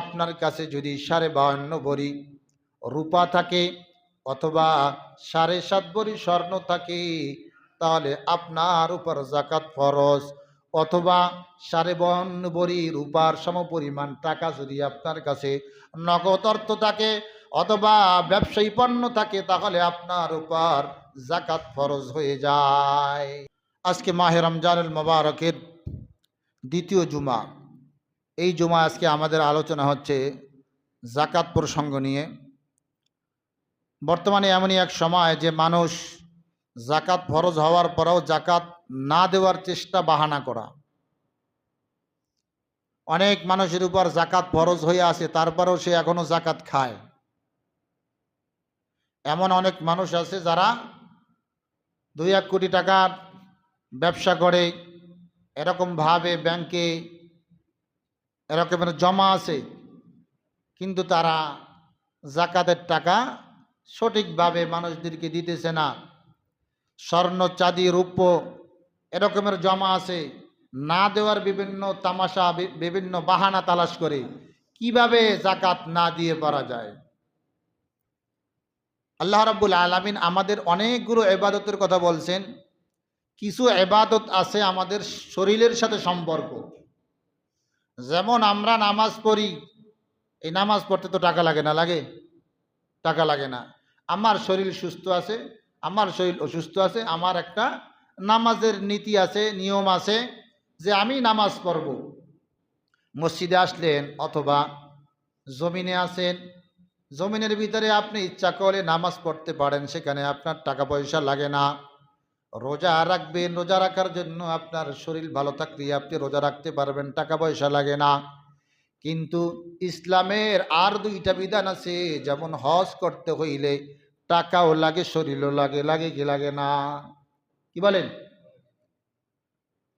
আপনার কাছে যদি সাড়ে বাহান্ন ভরি রূপা থাকে অথবা সাড়ে সাত ভরি স্বর্ণ থাকে, তাহলে আপনার উপর জাকাত ফরজ। অথবা সাড়ে বাহান্ন ভরি রূপার সমপরিমাণ টাকা যদি আপনার কাছে নগদ অর্থ থাকে অথবা ব্যবসায়ী পণ্য থাকে, তাহলে আপনার উপর জাকাত ফরজ হয়ে যায়। আজকে মাহে রমজানুল মোবারকের দ্বিতীয় জুমা। এই জুমা আজকে আমাদের আলোচনা হচ্ছে জাকাত প্রসঙ্গ নিয়ে। বর্তমানে এমনই এক সময় যে মানুষ জাকাত ফরজ হওয়ার পরেও জাকাত না দেওয়ার চেষ্টা বাহানা করা। অনেক মানুষের উপর জাকাত ফরজ হয়ে আছে, তারপরেও সে এখনও জাকাত খায়। এমন অনেক মানুষ আছে যারা দুই এক কোটি টাকার ব্যবসা করে, এরকমভাবে ব্যাংকে এরকমের জমা আছে। কিন্তু তারা জাকাতের টাকা সঠিকভাবে মানুষদেরকে দিতেছে না। স্বর্ণ, চাঁদি, রূপ্য এরকমের জমা আছে। না দেওয়ার বিভিন্ন তামাশা বিভিন্ন বাহানা তালাশ করে কীভাবে জাকাত না দিয়ে পারা যায়? আল্লাহ রাব্বুল আলামিন আমাদের অনেকগুলো এবাদতের কথা বলছেন। কিছু এবাদত আছে আমাদের শরীরের সাথে সম্পর্ক। যেমন আমরা নামাজ পড়ি, এই নামাজ পড়তে তো টাকা লাগে না, লাগে? টাকা লাগে না। আমার শরীর সুস্থ আছে, আমার শরীর অসুস্থ আছে, আমার একটা নামাজের নীতি আছে, নিয়ম আছে যে আমি নামাজ পড়ব। মসজিদে আসলেন অথবা জমিনে আসেন জমিনের ভিতরে আপনি ইচ্ছা করলে নামাজ পড়তে পারেন, সেখানে আপনার টাকা পয়সা লাগে না। রোজা রাখবেন, রোজা রাখার জন্য আপনার শরীর ভালো থাকলে আপনি রোজা রাখতে পারবেন, টাকা পয়সা লাগে না। কিন্তু ইসলামের আর দুইটা বিধান আছে, যেমন হজ করতে হইলে টাকাও লাগে, শরীরও লাগে লাগে কি লাগে না? কি বলেন?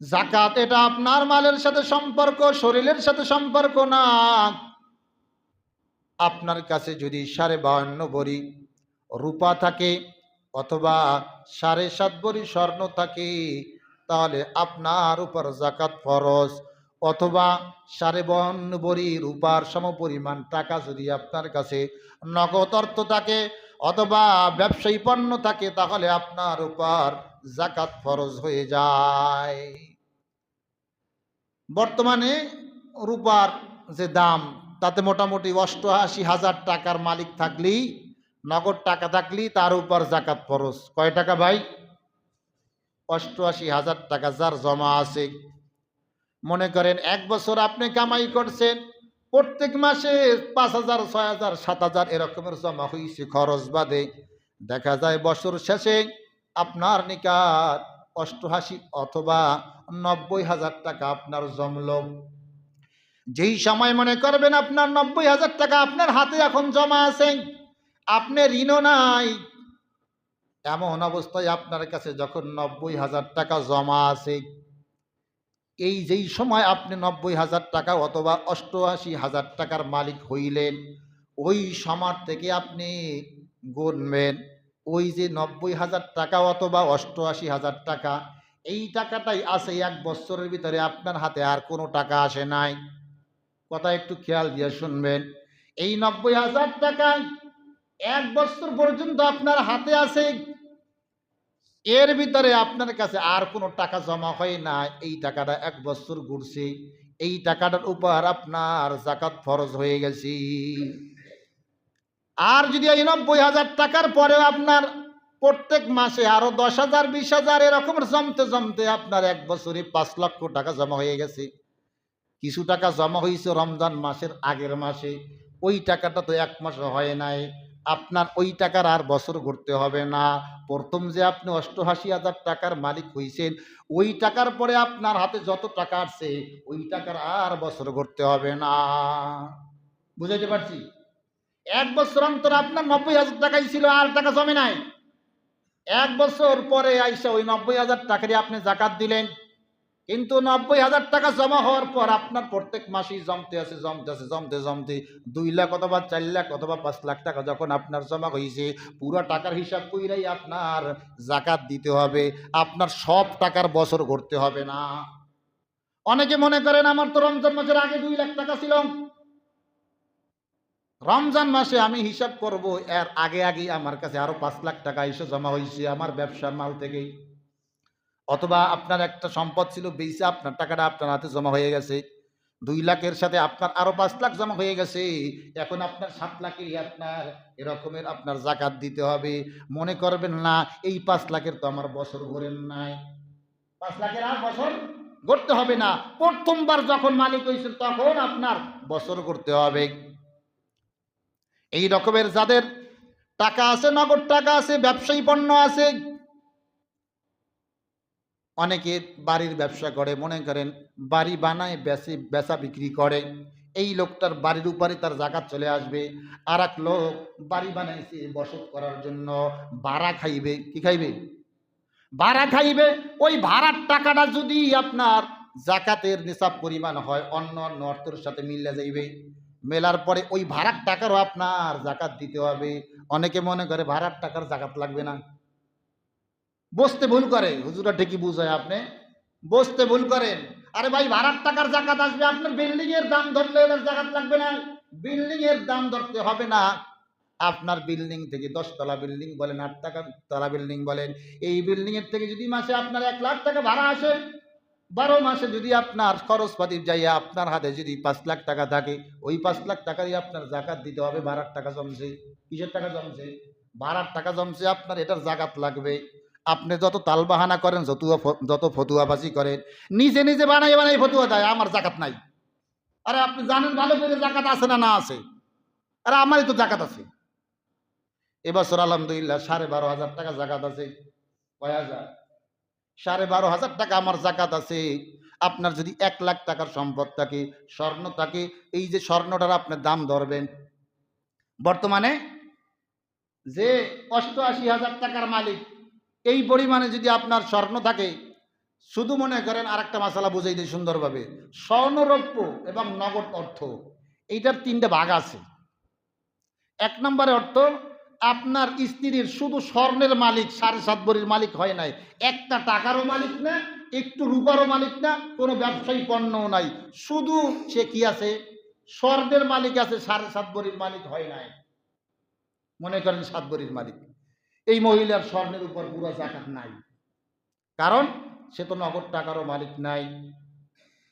জাকাত এটা আপনার মালের সাথে সম্পর্ক, শরীরের সাথে সম্পর্ক না। আপনার কাছে যদি সাড়ে বাহান্ন ভরি রূপা থাকে অথবা সাড়ে সাত ভরি স্বর্ণ থাকে, তাহলে আপনার উপর জাকাত ফরজ। অথবা সাড়ে বাহান্ন ভরি রূপার সমপরিমাণ টাকা যদি আপনার কাছে নগদ অর্থ থাকে অথবা ব্যবসায়ী পণ্য থাকে, তাহলে আপনার উপর জাকাত ফরজ হয়ে যায়। বর্তমানে রূপার যে দাম, তাতে মোটামুটি অষ্টআশি হাজার টাকার মালিক থাকলেই নগদ টাকা থাকলেই তার উপর জাকাত ফরজ। কয় টাকা ভাই? অষ্টআশি হাজার টাকা যার জমা আছে। মনে করেন এক বছর আপনি কামাই করছেন, প্রত্যেক মাসে পাঁচ হাজার, ছয় হাজার, সাত হাজার এরকমের জমা হয়েছে খরচ বাদে। দেখা যায় বছর শেষে আপনার নিকাট অষ্টআশি অথবা নব্বই হাজার টাকা আপনার জমল। যেই সময় মনে করবেন আপনার নব্বই হাজার টাকা আপনার হাতে এখন জমা আছে আপনি ঋণও নাই। এমন অবস্থায় আপনার কাছে যখন নব্বই হাজার টাকা জমা আছে, এই যেই সময় আপনি নব্বই হাজার টাকা অথবা অষ্টআশি হাজার টাকার মালিক হইলেন, ওই সময় থেকে আপনি গুনবেন। ওই যে নব্বই হাজার টাকা অথবা অষ্টআশি হাজার টাকা, এই টাকাটাই আছে এক বছরের ভিতরে আপনার হাতে, আর কোনো টাকা আসে নাই। কথা একটু খেয়াল দিয়ে শুনবেন। এই নব্বই হাজার টাকায় এক বছর পর্যন্ত আপনার হাতে আছে, এর ভিতরে আপনার কাছে আর কোনো টাকা জমা হয় না। এই টাকাটা এক বছর ঘুরছে, এই টাকাটার উপর আপনার জাকাত ফরজ হয়ে গেছে। আর যদি এই নব্বই হাজার টাকার পরেও আপনার প্রত্যেক মাসে আরও দশ হাজার, বিশ হাজার এরকম জমতে জমতে আপনার এক বছরে পাঁচ লক্ষ টাকা জমা হয়ে গেছে। কিছু টাকা জমা হয়েছে রমজান মাসের আগের মাসে, ওই টাকাটা তো এক মাস হয় নাই। আপনার ওই টাকার আর বছর ঘুরতে হবে না। প্রথম যে আপনি অষ্টআশি হাজার টাকার মালিক হইছেন, ওই টাকার পরে আপনার হাতে যত টাকা আসছে ওই টাকার আর বছর ঘুরতে হবে না। বুঝাইতে পারছি? এক বছর অন্তর আপনার নব্বই হাজার টাকাই ছিল, আর টাকা জমে নাই। এক বছর পরে আইসা ওই নব্বই হাজার টাকারই আপনি জাকাত দিলেন। কিন্তু নব্বই হাজার টাকা জমা হওয়ার পর আপনার প্রত্যেক মাসেই জমতে আছে জমতে আছে, জমতে জমতে। দুই লাখ অথবা চার লাখ অথবা পাঁচ লাখ টাকা যখন আপনার জমা হয়েছে পুরো টাকার হিসাব কইরাই আপনার জাকাত দিতে হবে। আপনার সব টাকার বছর করতে হবে না। অনেকে মনে করেন আমার তো রমজান মাসের আগে দুই লাখ টাকা ছিল। রমজান মাসে আমি হিসাব করব, এর আগে আগে আমার কাছে আরও পাঁচ লাখ টাকা এসে জমা হয়েছে আমার ব্যবসার মাল থেকেই। অথবা আপনার একটা সম্পদ ছিল বেশি আপনার টাকাটা আপনার হাতে জমা হয়ে গেছে। দুই লাখের সাথে আপনার আরও পাঁচ লাখ জমা হয়ে গেছে। এখন আপনার সাত লাখেরই আপনার এরকমের আপনার জাকাত দিতে হবে। মনে করবেন না, এই পাঁচ লাখের তো আমার বছর ঘোরেন নাই। পাঁচ লাখের আর বছর করতে হবে না। প্রথমবার যখন মালিক হয়েছে তখন আপনার বছর করতে হবে। এই রকমের যাদের টাকা আছে, নগদ টাকা আছে, ব্যবসায়ী পণ্য আছে অনেকে বাড়ির ব্যবসা করে, মনে করেন বাড়ি বানায় বেশি বেচা বিক্রি করে, এই লোকটার বাড়ির উপরে তার জাকাত চলে আসবে। আর এক লোক বাড়ি বানাইছে, বসত করার জন্য ভাড়া খাইবে, কি খাইবে? ভাড়া খাইবে। ওই ভাড়ার টাকাটা যদি আপনার জাকাতের নিসাব পরিমাণ হয়, অন্য অন্য অর্থের সাথে মিলে যাইবে। মেলার পরে ওই ভাড়ার টাকারও আপনার জাকাত দিতে হবে। অনেকে মনে করে ভাড়ার টাকার জাকাত লাগবে না। বসতে ভুল করে। হুজুরা ঠিকই বুঝায় আপনি। বসতে ভুল করেন। আরে ভাই, ভাড়ার টাকার জাকাত আসবে, আপনার বিল্ডিং এর দাম ধরলে এর জাকাত লাগবে না। বিল্ডিং এর দাম ধরতে হবে না। আপনার বিল্ডিং থেকে দশতলা বিল্ডিং বলেন, আট টাকা তলা বিল্ডিং বলেন, এই বিল্ডিং এর থেকে যদি মাসে আপনার এক লাখ টাকা ভাড়া আসে, বারো মাসে যদি আপনার খরচপাতি যাইয়া আপনার হাতে যদি পাঁচ লাখ টাকা থাকে, ওই পাঁচ লাখ টাকা দিয়ে আপনার জাকাত দিতে হবে, ভাড়ার টাকা জমছে। কিসের টাকা জমছে? ভাড়ার টাকা জমছে, আপনার এটার জাকাত লাগবে। আপনি যত তালবাহানা করেন যত যত ফতুয়াবাজি করেন, নিজে নিজে বানাই বানাই ফতুয়া দেয়, আমার জাকাত নাই। আরে আপনি জানেন ভালো করে জাকাত আছে না না আছে? আরে আমারই তো জাকাত আছে। এবছর আলহামদুলিল্লাহ সাড়ে বারো হাজার টাকা জাকাত আছে। হাজার? সাড়ে বারো হাজার টাকা আমার জাকাত আছে। আপনার যদি এক লাখ টাকার সম্পদ থাকে, স্বর্ণ থাকে, এই যে স্বর্ণটার আপনি দাম ধরবেন। বর্তমানে যে অষ্টআশি হাজার টাকার মালিক এই পরিমাণে যদি আপনার স্বর্ণ থাকে, শুধু মনে করেন আর একটা মশালা বুঝাই দিই সুন্দরভাবে, স্বর্ণরৌপ্য এবং নগদ অর্থ, এইটার তিনটে ভাগ আছে। এক নম্বরে অর্থ, আপনার স্ত্রীর শুধু স্বর্ণের মালিক, সাড়ে সাত বড়ির মালিক হয় নাই, একটা টাকারও মালিক না, একটু রূপারও মালিক না, কোনো ব্যবসায়ী পণ্যও নাই, শুধু সে কি আছে, স্বর্ণের মালিক আছে, সাড়ে সাত বড়ির মালিক হয় নাই। মনে করেন সাত বড়ির মালিক। এই মহিলার স্বর্ণের উপর পুরো জাকাত নাই। কারণ সে তো নগদ টাকারও মালিক নাই,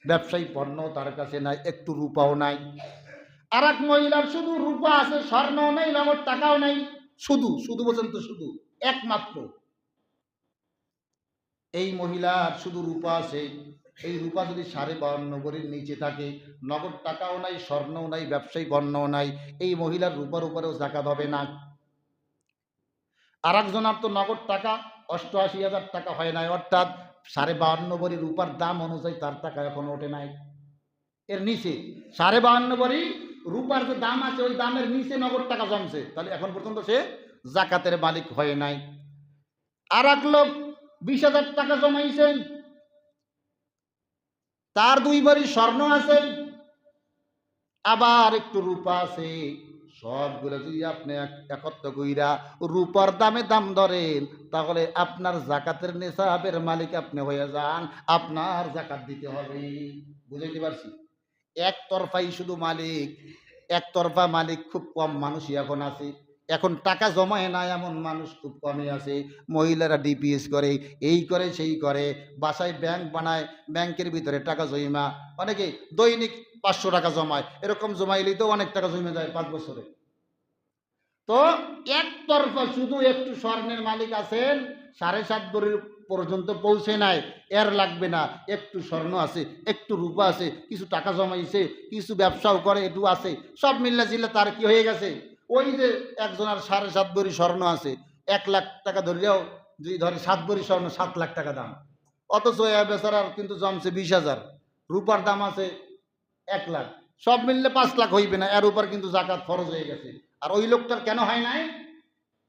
ব্যবসায়ী পণ্য তার কাছে নাই, একটু রূপাও নাই। আর এক মহিলার শুধু রূপা আছে, স্বর্ণও নেই, নগদ টাকাও নাই। শুধু শুধু বলছেন তো শুধু, একমাত্র। এই মহিলার শুধু রূপা আছে। এই রূপা যদি সাড়ে বাউন্ন ভরির নিচে থাকে, নগদ টাকাও নাই, স্বর্ণও নাই, ব্যবসায়ী পণ্যও নাই, এই মহিলার রূপার উপরেও জাকাত হবে না। আর একজনের তো নগদ টাকা, অষ্টআশি হাজার টাকা হয় নাই, অর্থাৎ সাড়ে বাহান্ন ভরি রূপার দাম অনুযায়ী তার টাকা এখন ওঠে নাই। এর নিচে, সাড়ে বাহান্ন ভরি রূপার যে দাম আছে, ওই দামের নিচে নগদ টাকা জমছে। তাহলে এখন পর্যন্ত সে জাকাতের মালিক হয় নাই। আর এক লোক বিশ হাজার টাকা জমাইছেন। তার দুই বাড়ি স্বর্ণ আছে, আবার একটু রূপা আছে। সবগুলো যদি আপনি একত্র কইরা রূপার দামে দাম ধরেন, তাহলে আপনার জাকাতের নেশাবের মালিক আপনি হয়ে যান, আপনার জাকাত দিতে হবে। বুঝাইতে পারছি? একতরফাই শুধু মালিক, একতরফা মালিক খুব কম মানুষই এখন আছে। এখন টাকা জমায় না এমন মানুষ খুব কমই আছে। মহিলারা ডিপিএস করে, এই করে, সেই করে। বাসায় ব্যাংক বানায় ব্যাংকের ভিতরে টাকা জমা। অনেকে দৈনিক পাঁচশো টাকা জমায়। এরকম জমাইলেই তো অনেক টাকা জমে যায় পাঁচ বছরে। তো একতরফা শুধু একটু স্বর্ণের মালিক আছেন, সাড়ে সাত বড়ির পর্যন্ত পৌঁছে নাই। এর লাগবে না, একটু স্বর্ণ আছে, একটু রূপা আছে, কিছু টাকা জমাইছে, কিছু ব্যবসাও করে একটু আছে। সব মিল্লা জিল্লা তার কি হয়ে গেছে? ওই যে একজনের সাড়ে সাত বড়ি স্বর্ণ আছে, এক লাখ টাকা ধরলেও যদি ধরে সাত বড়ি স্বর্ণ, সাত লাখ টাকা দাম। অথচ এ বেচারার কিন্তু জমছে বিশ হাজার। রূপার দাম আছে এক লাখ। সব মিললে পাঁচ লাখ হইবে না, এর উপর কিন্তু জাকাত ফরজ হয়ে গেছে। আর ওই লোকটার কেন হয় নাই?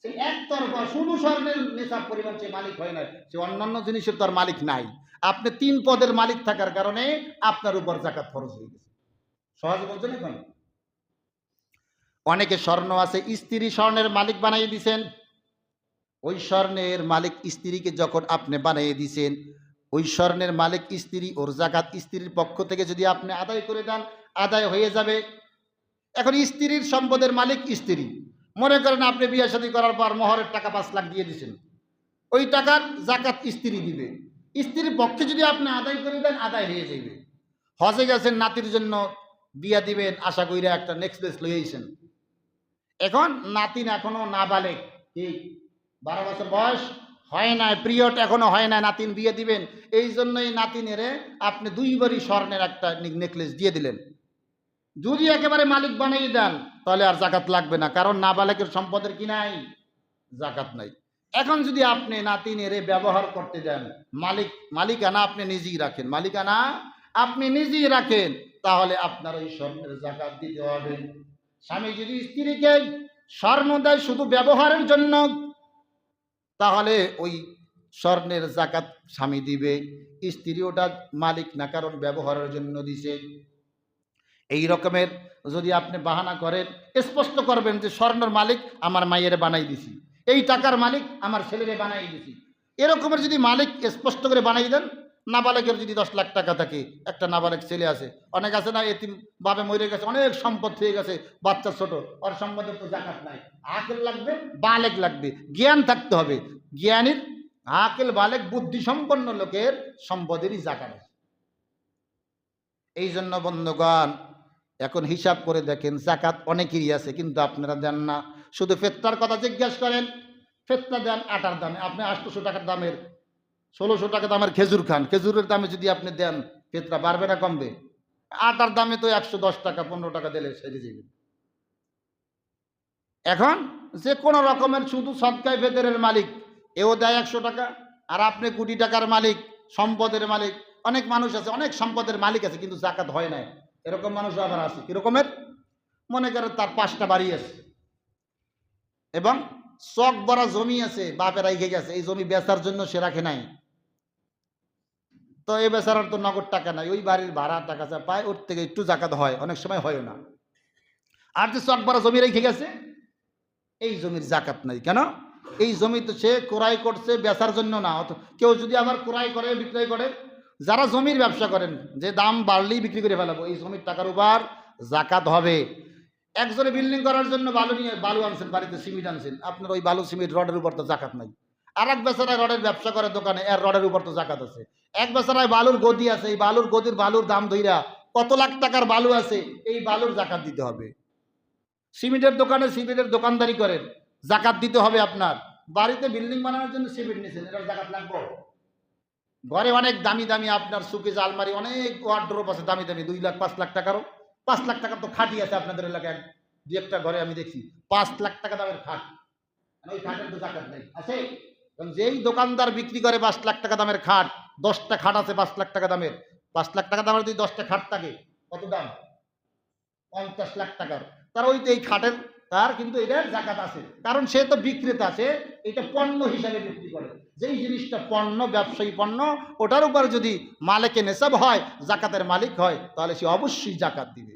সে একতরফা শুধু স্বর্ণের নেশার পরিমাণ সে মালিক হয় নাই, সে অন্যান্য জিনিসের তার মালিক নাই। আপনি তিন পদের মালিক থাকার কারণে আপনার উপর জাকাত ফরজ হয়ে গেছে। সহজে বলছেন এখন? অনেকে স্বর্ণ আছে, স্ত্রী স্বর্ণের মালিক বানাই দিছেন। ওই স্বর্ণের মালিক স্ত্রীকে যখন আপনি বানিয়ে দিছেন, ওই স্বর্ণের মালিক স্ত্রী, ওর জাকাত স্ত্রীর পক্ষ থেকে যদি আপনি আদায় করে দেন, আদায় হয়ে যাবে। এখন স্ত্রীর সম্পদের মালিক স্ত্রী। মনে করেন আপনি বিয়ে শাদী করার পর মোহরের টাকা পাঁচ লাখ দিয়ে দিয়েছেন ওই টাকার জাকাত স্ত্রী দিবে। স্ত্রীর পক্ষে যদি আপনি আদায় করে দেন, আদায় হয়ে যাবে হজে গেছেন, নাতির জন্য বিয়া দিবেন, আশা কইরা একটা নেক্সট লইয়েছেন এখন নাতিন এখনও না বালে কি? বারো বছর বয়স? হয় না পিরিয়ড এখনও হয় না নাতিন বিয়ে দিবেন। এই জন্যই নাতিনেরে আপনি দুইবারই স্বর্ণের একটা নেকলেস দিয়ে দিলেন। যদি একেবারে মালিক বানিয়ে দেন, তাহলে আর জাকাত লাগবে না, কারণ নাবালেকের সম্পদের কি নাই? জাকাত নাই। এখন যদি আপনি নাতিনেরে ব্যবহার করতে দেন, মালিক, মালিকানা আপনি নিজেই রাখেন। মালিকানা আপনি নিজেই রাখেন, তাহলে আপনার ওই স্বর্ণের জাকাত দিতে হবে। স্বামী যদি স্ত্রীকে স্বর্ণ দেয় শুধু ব্যবহারের জন্য, তাহলে ওই স্বর্ণের জাকাত স্বামী দিবে। স্ত্রী ওটা মালিক না, কারণ ব্যবহারের জন্য দিছে। এই রকমের যদি আপনি বাহানা করেন, স্পষ্ট করবেন যে স্বর্ণের মালিক আমার মায়ের বানাই দিছি। এই টাকার মালিক আমার ছেলেরে বানাই দিছি। এরকমের যদি মালিক স্পষ্ট করে বানাই দেন নাবালেকের যদি দশ লাখ টাকা থাকে, একটা নাবালেক ছেলে আছে। অনেক আছে না, এতিম বাবে মরে গেছে, অনেক সম্পদ হয়ে গেছে, বাচ্চা ছোট, ওর সম্পদের তো জাকাত নাই। আকেল লাগবে, বালেক লাগবে। জ্ঞান থাকতে হবে। জ্ঞানীর আকেল, বালেক বুদ্ধি সম্পন্ন লোকের সম্পদেরই জাকাত এই জন্য বন্ধুগণ, এখন হিসাব করে দেখেন, জাকাত অনেকেরই আছে, কিন্তু আপনারা দেন না। শুধু ফেত্তার কথা জিজ্ঞাসা করেন। ফেত্তা দেন, আটার দামে। আপনি আটশোশো টাকার দামের ষোলোশো টাকা দামের খেজুর খান। খেজুরের দামে যদি আপনি দেন ফেতরা বাড়বে না কমবে? আটার দামে তো একশো দশ টাকা, পনেরো টাকা দিলে সেরে যাবে। এখন যে কোনো রকমের শুধু সৎকায় ফেতরের মালিক, এও দেয় একশো টাকা, আর আপনি কোটি টাকার মালিক, সম্পদের মালিক। অনেক মানুষ আছে, অনেক সম্পদের মালিক আছে, কিন্তু জাকাত হয় নাই। এরকম মানুষ আবার আছে। কিরকমের? মনে করেন তার পাঁচটা বাড়ি আছে। এবং চক বড়া জমি আছে, বাপের রেখে গেছে। এই জমি বেচার জন্য সে রাখে নাই। তো এই বেচারার তো নগদ টাকা নাই, ওই বাড়ির ভাড়া টাকা যা পায়, ওর থেকে একটু জাকাত হয়, অনেক সময় হয় না। আর যে চক বড়া জমি রেখে গেছে, এই জমির জাকাত নাই কেন? এই জমি তো সে ক্রয় করছে বেচার জন্য না অত কেউ যদি আবার ক্রয় করে, বিক্রয় করে, যারা জমির ব্যবসা করেন, যে দাম বাড়লেই বিক্রি করে ফেলাবো, এই জমির টাকার উপর জাকাত হবে। একজনে বিল্ডিং করার জন্য বালু নিয়ে বালু আনছেন, বাড়িতে সিমেন্ট আনছেন, আপনার ওই বালু, সিমেন্ট, রডের উপর তো জাকাত নাই। আর এক বেচারায় রডের ব্যবসা করে দোকানে, এর রডের উপর তো জাকাত আছে। এক বেচারায় বালুর গদি আছে, এই বালুর গদির বালুর দাম ধইরা কত লাখ টাকার বালু আছে, এই বালুর জাকাত দিতে হবে। সিমেন্টের দোকানে সিমেন্টের দোকানদারি করেন, জাকাত দিতে হবে আপনার। বাড়িতে বিল্ডিং বানানোর জন্য সিমেন্ট নিয়েছেন এটার জাকাত লাগবে? ঘরে অনেক দামি দামি আপনার সুকেজ আলমারি, অনেক ওয়ার্ড্রোপ আছে দামি দামি, দুই লাখ, পাঁচ লাখ টাকারও। পাঁচ লাখ টাকার তো খাটি আছে আপনাদের এলাকায়, দু একটা ঘরে আমি দেখছি, পাঁচ লাখ টাকা দামের খাট। ওই খাটের তো জাকাত নেই, আছে? কারণ যেই দোকানদার বিক্রি করে পাঁচ লাখ টাকা দামের খাট, দশটা খাট আছে পাঁচ লাখ টাকা দামের। পাঁচ লাখ টাকা দামের যদি দশটা খাট থাকে, কত দাম? পঞ্চাশ লাখ টাকার। তার ওই তো এই খাটের, তার কিন্তু এটার জাকাত আছে। কারণ সে তো বিক্রেতা আছে এটা পণ্য হিসাবে বিক্রি করে। যেই জিনিসটা পণ্য, ব্যবসায়ী পণ্য, ওটার উপর যদি মালিকে নেশাব হয়, জাকাতের মালিক হয়, তাহলে সে অবশ্যই জাকাত দিবে।